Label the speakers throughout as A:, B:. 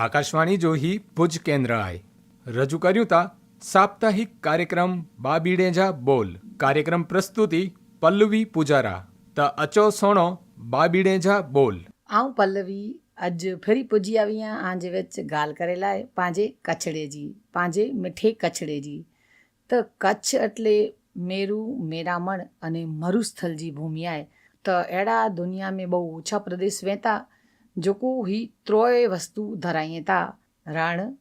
A: આકાશવાણી જોહી ભુજ કેન્દ્ર આય રજૂ કર્યું તા, સાપ્તાહિક કાર્યક્રમ બાબીડેજા બોલ. કાર્યક્રમ પ્રસ્તુતિ પલ્લવી પૂજારા. ત અચો સોણો બાબીડેજા બોલ.
B: આઉં પલ્લવી अज फिरी पुजी आई आहियां आज विच ॻाल्हि करे लाइ पंहिंजे कछड़े जी पंहिंजे मिठे कछड़े जी त कच्छ એટલે મેરુ, મેરામણ અને મરુસ્થલ જી ભૂમિ આય તો એડા દુનિયા મેં બહુ ઓછા પ્રદેશ વહેતા જોકો હી ત્રય વસ્તુ ધરાયેતા રણ,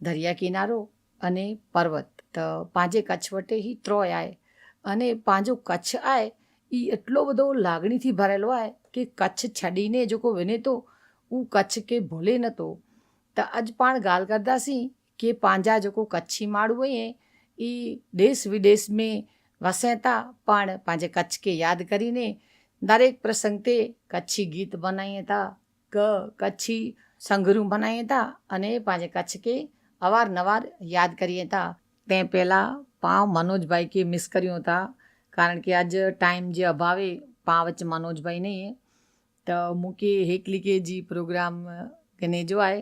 B: દરિયા કિનારો અને પર્વત. તો પાંજે કચ્છ વટે હી ત્રોય આય. અને પાંજો કચ્છ આય એ એટલો બધો લાગણીથી ભરેલો આય કે કચ્છ છડીને જો કો વિને તો ઉ કચ્છ કે ભોલે ન તો. તો આજ પણ ગાલ કરદાસી કે પાંજા જો કો કચ્છી માળું હોય એ દેશ વિદેશ મેં વસેતા પણ પાંજે કચ્છ કે યાદ કરીને દરેક પ્રસંગ તે કચ્છી ગીત બનાવ્યા હતા ક કચ્છી સંઘરું બનાવીએ હતા અને પાંચે કચ્છ કે અવારનવાર યાદ કરીએ હતા તે પહેલાં પાવ મનોજભાઈ કે મિસ કર્યું હતા. કારણ કે આજ ટાઈમ જે અભાવે પાવ વચ્ચે મનોજભાઈ નહીં તો મૂકે હેકલી કે જી પ્રોગ્રામ કને જોવાય.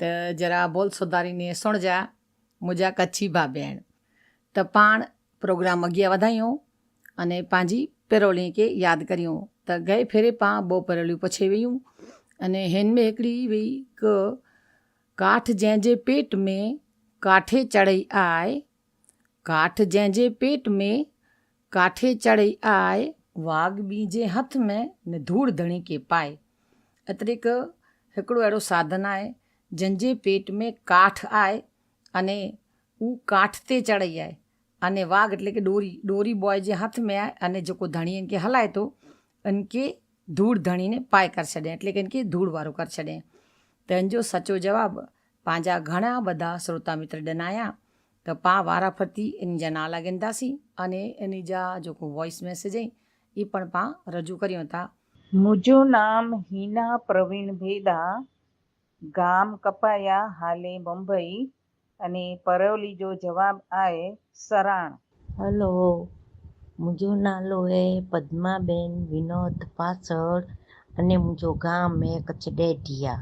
B: તો જરા બોલ સુધારીને સણજા મુજા કચ્છી ભા બેન તો પાણ પ્રોગ્રામ અગિયા વધાયો અને પાંજી પેરોલી કે યાદ કર્યું. તો ગઈ ફેરે પા બહુ પરેલું પછી આવ્યું. अने हिन में हिकिड़ी हुई क काठ जंहिंजे पेट में काठे चढ़ई आए काठ जंहिंजे पेट में काठे चढ़ई आए वाघ ॿीजे हथ में न धूड़ धणी के पाए अतिरे हिकु हिकिड़ो अहिड़ो साधन आहे जंहिंजे पेट में काठ आहे अने हू काठ ते चढ़ई आहे अने वाघ એટલે કે દોરી દોરી બોય જે હાથમાં અને જેકો ધણીને કે હલાય તો અનકે ધૂળ ધણીને પાય કરી છડે એટલે કે ધૂળવાળું કરી છડે તંજો સચો જવાબ પાંજા ઘણા બધા શ્રોતા મિત્ર ડનાયા તો પા વારા ફરતી એની જ્યાં ના લાગેન્દાસી અને એની જ્યાં જો કોઈ વોઇસ મેસેજ એ પણ પા રજૂ કર્યો હતા.
C: મુજો નામ હિના પ્રવીણ ભેદા ગામ કપાયા હાલે મુંબઈ અને પરવલી જો જવાબ આય સરાણ.
D: હલો. મુંहिंजो नालो आहे पदमाबेन विनोद पासड़ अने मुंहिंजो गाम आहे कच्छ ॾेढिया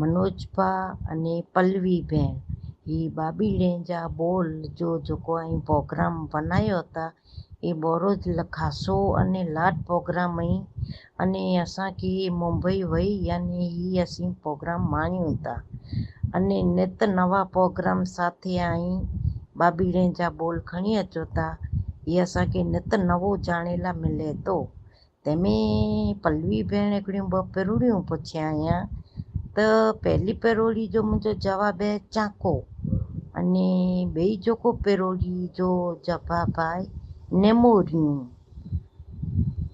D: मनोज भाउ अने पल्लवी भेण हीअ भाभी लहंजा ॿोल जो जेको आहे प्रोग्राम बनायो था हीअ बड़ौद खासो अने लाड प्रोग्राम हुई अने असांखे मुंबई वई यानी हीअ असीं प्रोग्राम माणियूं था अने नित नवां प्रोग्राम સાથે आहीं भाभी लहंजा ॿोल खणी अचो था इहे असांखे नित नवो ॼाणे लाइ मिले थो तंहिंमें पल्लवी भेण हिकिड़ियूं ॿ पेरोड़ियूं पुछिया आहियां त पहिली पेरोड़ी जो मुंहिंजो जवाबु आहे चाको अने ॿई जेको पेरोड़ी जो जवाबु आहे नेमोरियूं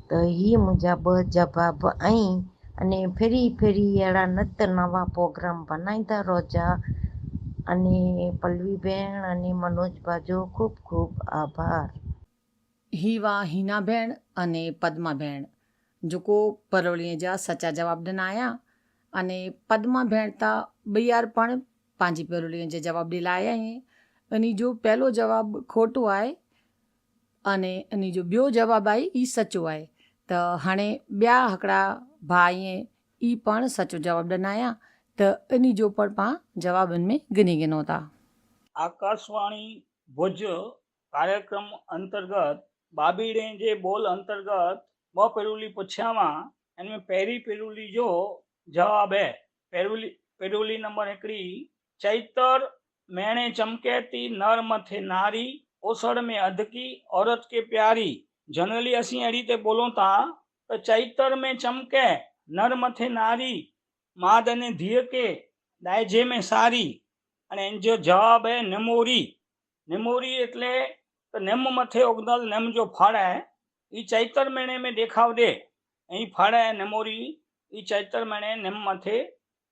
D: त हीअ मुंहिंजा ॿ जवाब आहिनि अने फिरी फिरी अहिड़ा नित नवा प्रोग्राम बनाईंदा रहिजा अने पल्लवी भेण अने मनोज भाउ जो ख़ूब ख़ूब आभार
B: ही हुआ हीना भेण अने पद्मा भेण जेको परोलीअ जा सचा जवाब ॾिना अने पद्मा भेण त ॿीहर पण पंहिंजी पेरोलीअ जे जवाब ॾिलाया आहिनि इन जो पहिलो जवाबु खोटो आहे अने इन जो ॿियो जवाबु आहे ई सचो आहे त हाणे ॿिया हिकिड़ा भाउ ईअं ई पण सचो जवाबु ॾिना त इन जो पण पाण जवाबनि में गिनी गिनो था
E: આકાશવાણી ભુજ કાર્યક્રમ અંતર્ગત બાબીડે જે બોલ અંતર્ગત ॿ पेरूली पुछियामां हिन में पहिरीं पेरूली जो जवाबु है पेरूली पेरूली नंबर हिकिड़ी चैतर मेणे चमके थी नर मथे नारी ओसड़ में अधकी औरत के प्यारी जनरली असीं अहिड़ी ते बोलूं था त चैतर में चमके नर मथे नारी माद अने धीअ के ડાયજે में સારી અને એનો જો જવાબ હે નેમોરી નેમોરી એટલે તો નેમ મથે ઉગદલ નેમ જો ફળ है ई चैतर महीने में देखाव दे ऐं फड़ है नेमोरी ई चैतर महीने नेम मथे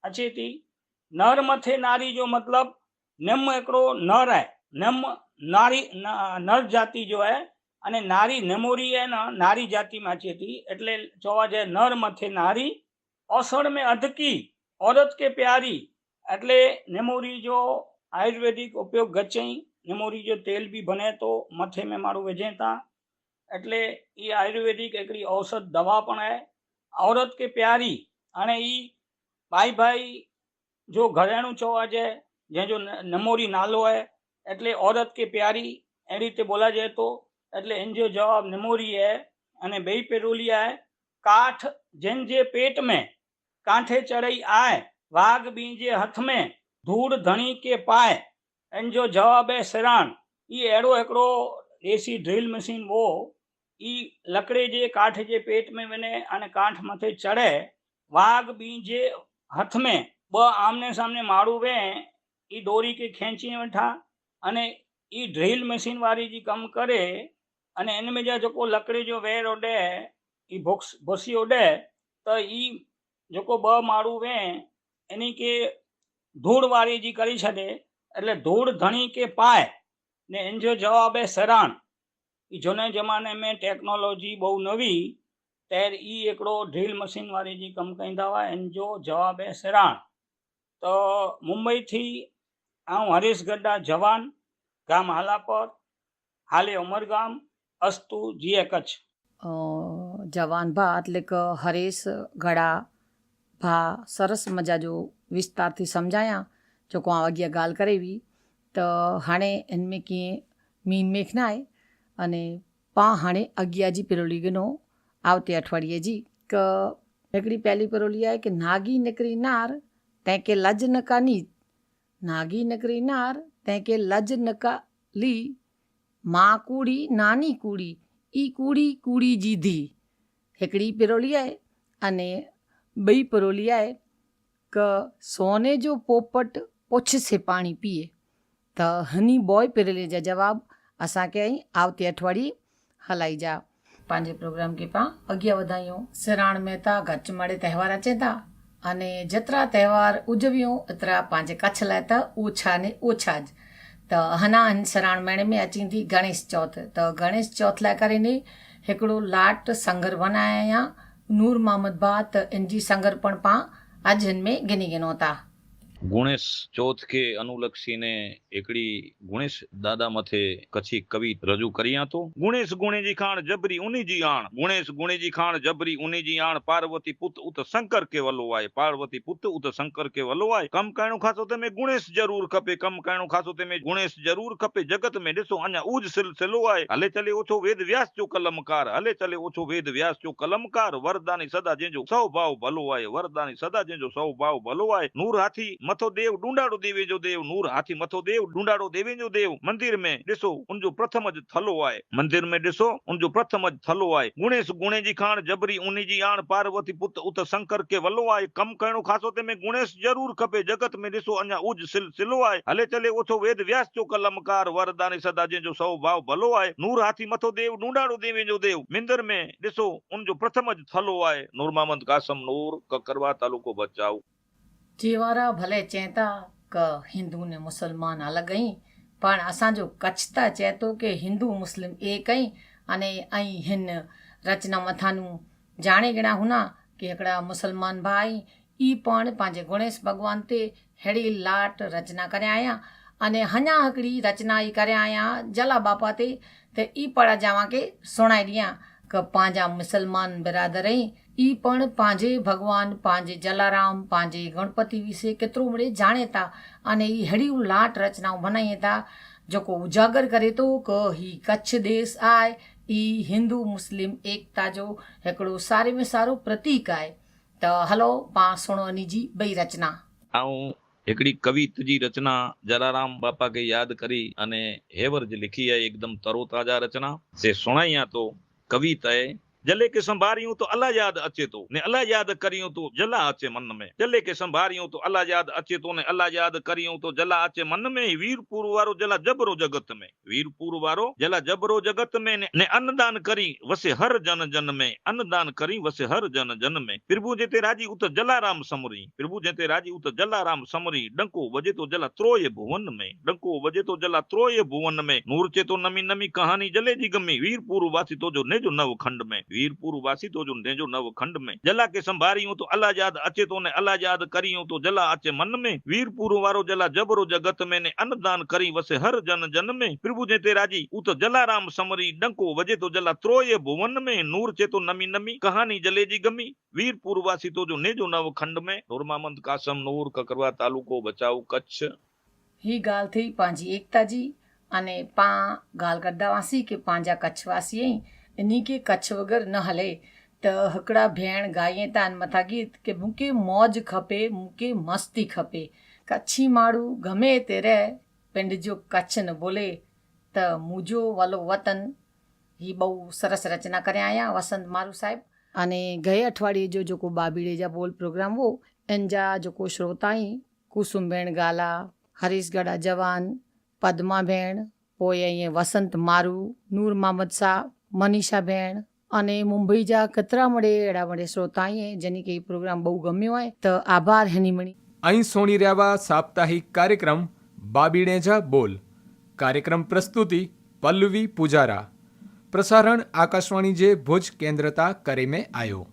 E: अचे थी नर मथे नारी जो मतिलब नेम हिकिड़ो नर आहे नेम नारी न- नर जाति जो है અને નારી નેમોરી है न नारी जाति में अचे थी એટલે જોવા જાય નર મથે નારી औसड़ में अधकी औरत के प्यारी એટલે નેમોરી જો આયુર્વેદિક ઉપયોગ ગચઈ નેમोरी जो तेल भी बने तो मथे में मारू वजेता એટલે એ આયુર્વેદિક એકડી ઔષધ દવા પણ હે. ઔરત કે પ્યારી, અને ઈ ભાઈ ભાઈ જો ઘરેણું છો આજે જે જો નમોરી નાલો હે, એટલે ઔરત કે પ્યારી એ રીતે બોલા જાય તો, એટલે એનો જવાબ નમોરી હે, અને બે પેરોલિયા હે. કાઠ જેન જે પેટ મેં, કાંઠે ચડઈ આય, વાઘ બીજે હથ મેં ધૂળ ધણી કે પાય એનો जो જવાબ है सिराण ई अहिड़ो हिकिड़ो देसी ड्रिल मशीन वो ई लकड़े जे काठ जे पेट में वञे अने काठ मथे चढ़े वाघ बीजे हथ में ॿ आमने सामने माण्हू वे ई डोरी खे खेंची वेठा अने ई ड्रिल मशीन वारी जी कमु करे अने इन में जा जेको लकड़े जो वेर उॾे ई बुक्स भुसी उॾे त ई जेको ॿ माण्हू वे इन खे धूड़ वारी जी કરી छॾे એટલે ધૂળ ધણી કે પાય? ને એનો જવાબ એ સરાણ. એ જોને જમાને મેં ટેકનોલોજી બહુ નવી, ત્યારે એ એકડો ડ્રીલ મશીનવાળી જે કંપની હવા જો જવાબ એ સરાણ. તો મુંબઈથી હું હરીશ ગઢડા જવાન, ગામ હાલાપર, હાલે ઉમરગામ અસ્તુ જીએ કચ્છ.
B: જવાન ભા એટલે કે હરેશ ગડા ભા સરસ મજા જો વિસ્તારથી સમજાયા. जेको आउं अॻियां ॻाल्हि करे हुई त हाणे हिन में कीअं मीन मेख न आहे अने पाण हाणे अॻियां जी पिरोली गिनो आवते अठवाड़ीअ जी क हिकिड़ी पहिली पिरोली आहे की नागी निकिरी नार तंहिंखे लज न कानी नागी निकिरी नार तंहिंखे लज न काली मां कूड़ी नानी कूड़ी ई कूड़ी कूड़ी जी धी हिकिड़ी पिरोली आहे अने ॿई पिरोली आहे क सोने जो पोपट पुछ से पाणी पीए त हनी बॉय पिरोली जा जवाब असांखे ऐं आवती अठवाड़ी हलाई जा पंहिंजे प्रोग्राम खे पाण अॻियां वधायूं सिराण में था गच माड़े त्योहार अचे था अने जेतिरा त्योहार उजवियूं एतिरा पंहिंजे कच्छ लाइ त ओछा ने ओछा ज त हना हिन सिराण महीने में अची थी गणेश चौथ त गणेश चौथ लाइ करे ने हिकिड़ो लाट संगर बनाया या नूर मोहम्मद बा त इन जी संगर पण पाण अॼु हिन में गिनी गिनो था
F: ગુણેશ ચોથકે અનુલક્ષીને એકડી ગુણેશ દાદા મથે કચ્છી કવિ રજૂ કર્યા તો, ગુણેશ ગુણેજી ખાણ જબરી ઉનીજી આણ, ગુણેશ ગુણેજી ખાણ જબરી ઉનીજી આણ, પાર્વતી પુત ઉત શંકર કે વલોવાય, પાર્વતી પુત ઉત શંકર કે વલોવાય કમ કાણું ખાસો તમે ગુણેશ જરૂર ખપે કમ કાણું ખાસો તમે ગુણેશ જરૂર ખપે, જગત મે ડિસો અન્ય ઉજ સિલસિલો આય હલે ચલે ઓછો વેદ વ્યાસ જો કલમકાર, હલે ચલે ઓછો વેદ વ્યાસ જો કલમકાર, વરદાની સદા જેજો સૌ ભાવ ભલો વરદાની સદા જેજો સૌ ભાવ ભલો નૂર હાથી मथो देव डूंडाड़ो देवे जो देव नूर हाथी मथो देव डूंडाड़ो देवे जो देव मंदिर में ॾिसो उनजो प्रथम ज थलो आहे मंदिर में ॾिसो उनजो प्रथम ज थलो आहे गुणेश गुणे जी खाण जबरी उनी जी आण पार्वती पुत उत शंकर के वलो आहे कम करणो खासो ते में गुणेश जरूर खपे जगत में ॾिसो अञा उज सिलसिलो आहे हले चले ओछो वेद व्यास जो कलमकार वरदानी सदा जंहिंजो सौ भाव भलो आहे नूर हाथी मथो देव डूंडाड़ो देवे जो देव मिंदर में ॾिसो उनजो प्रथम ज थलो आहे नूर मोहम्मद कासम नूर ककरवा तालुको बचाव
B: जीवारा भले चवनि था क हिंदू ने मुस्लमान अलॻि आहिनि पण असांजो कच्छ त चए थो की हिंदू मुस्लिम एक आहिनि अने ऐं हिन रचना मथानूं जाणे ॼणा हुना की हिकिड़ा मुस्लमान भाई ई पण पंहिंजे गणेश भॻवान ते अहिड़ी लाट रचना करे आया अने अञा हिकिड़ी रचना ई करे आया जला बापा ते त ई पढ़ा जावां खे सुणाए ॾियां क पंहिंजा मुस्लमान बिरादर आहिनि ई पण पंहिंजे भॻवान पंहिंजे जलाराम पंहिंजे गणपति विषे केतिरो मिड़े जाणे था अने ई अहिड़ियूं लाट रचनाऊं बनाइनि था जेको उजागर करे थो क ही कच्छ देश आहे ई हिंदू मुस्लिम एकता जो हिकिड़ो सारे में सारो प्रतीक आहे त हलो पाण सुणो इन जी ॿई रचना
F: ऐं हिकिड़ी कवित जी रचना जलाराम बापा खे यादि करी अने हेवर जी लिखी आहे एकदम तरोताज़ा रचना से सुणाइयां तो कवित आहे जले के संभारियूं तो अल्लाह यादि अचे थो ने अल्लाह यादि करियूं तो जला अचे मन में। जले के संभारियूं तो अल्लाह यादि अचे थो ने अल्लाह यादि करियूं तो जला अचे मन में। वीरपुर वारो जला जबरो जगत में। वीरपुर वारो जला जबरो जगत में ने, अन्नदान करी वसे हर जन जन में। अन्नदान करी वसे हर जन जन में। प्रभु जेते राज़ी उत जलाराम समरी। प्रभु जेते राज़ी उत जलाराम समरी। डंको वजे तो जला त्रोय भुवन में। डंको वजे तो जला त्रोय भुवन में। नूर चे तो नमी नमी कहानी जले जी गमी वीरपुर वासी तो जो ने जो नव खंड में। वीरपुर वासी तो जो नेजो नव खंड में जला के संभारी तो अला याद अचे तो ने अला याद करी तो जला अचे मन में वीरपुर वारो जला जबरो जगत में ने अन्नदान करी वसे हर जन जन में प्रभु जे ते राजी उत जलाराम समरी डंको वजे तो जला त्रोये भुवन में नूर चे तो नमी नमी कहानी जलेजी गमी वीरपुर वासी तो जो नेजो नव खंड में नूरमामंद कासम नूर ककरवा तालुको बचाओ कच्छ
B: ही गाल थी पंहिंजी एकता जी अने पां ॻाल्हि कंदा हुआसीं की पंहिंजा નીકી કચ્છ વગર ન હલે. ત હકડા ભેણ ગાઈએ તાન મથા ગીત કે મૂકે મોજ ખપે, મૂકે મસ્તી ખપે. કચ્છી માળું ગમે તે રહે પિંડ જો કચ્છ ન બોલે. ત મુજો વાલો વતન. એ બહુ સરસ રચના કર્યા આયા વસંત મારુ સાહેબ. અને ગયે અઠવાડિયે જો જોકો બાબીડે જા બોલ પ્રોગ્રામ હો એનજા જોકો શ્રોતાઈ કુસુમબેણ ગાલા, હરીશગઢા જવાન પદ્માબેણ પોએ અહીંયા વસંત મારુ, નૂર મોહમ્મદ શાહ મનીષાબેન અને મુંબઈ જા કતરા મળે, એડા મળે શ્રોતાએ જેની કે પ્રોગ્રામ બહુ ગમ્યો હોય, તો આભાર, હેની મણી.
A: અહીં સોણી રહ્યા સાપ્તાહિક કાર્યક્રમ બાબીણે જા બોલ. કાર્યક્રમ પ્રસ્તુતિ, પલ્લવી પૂજારા. પ્રસારણ આકાશવાણી જે ભુજ કેન્દ્રતા કરીમે આયો.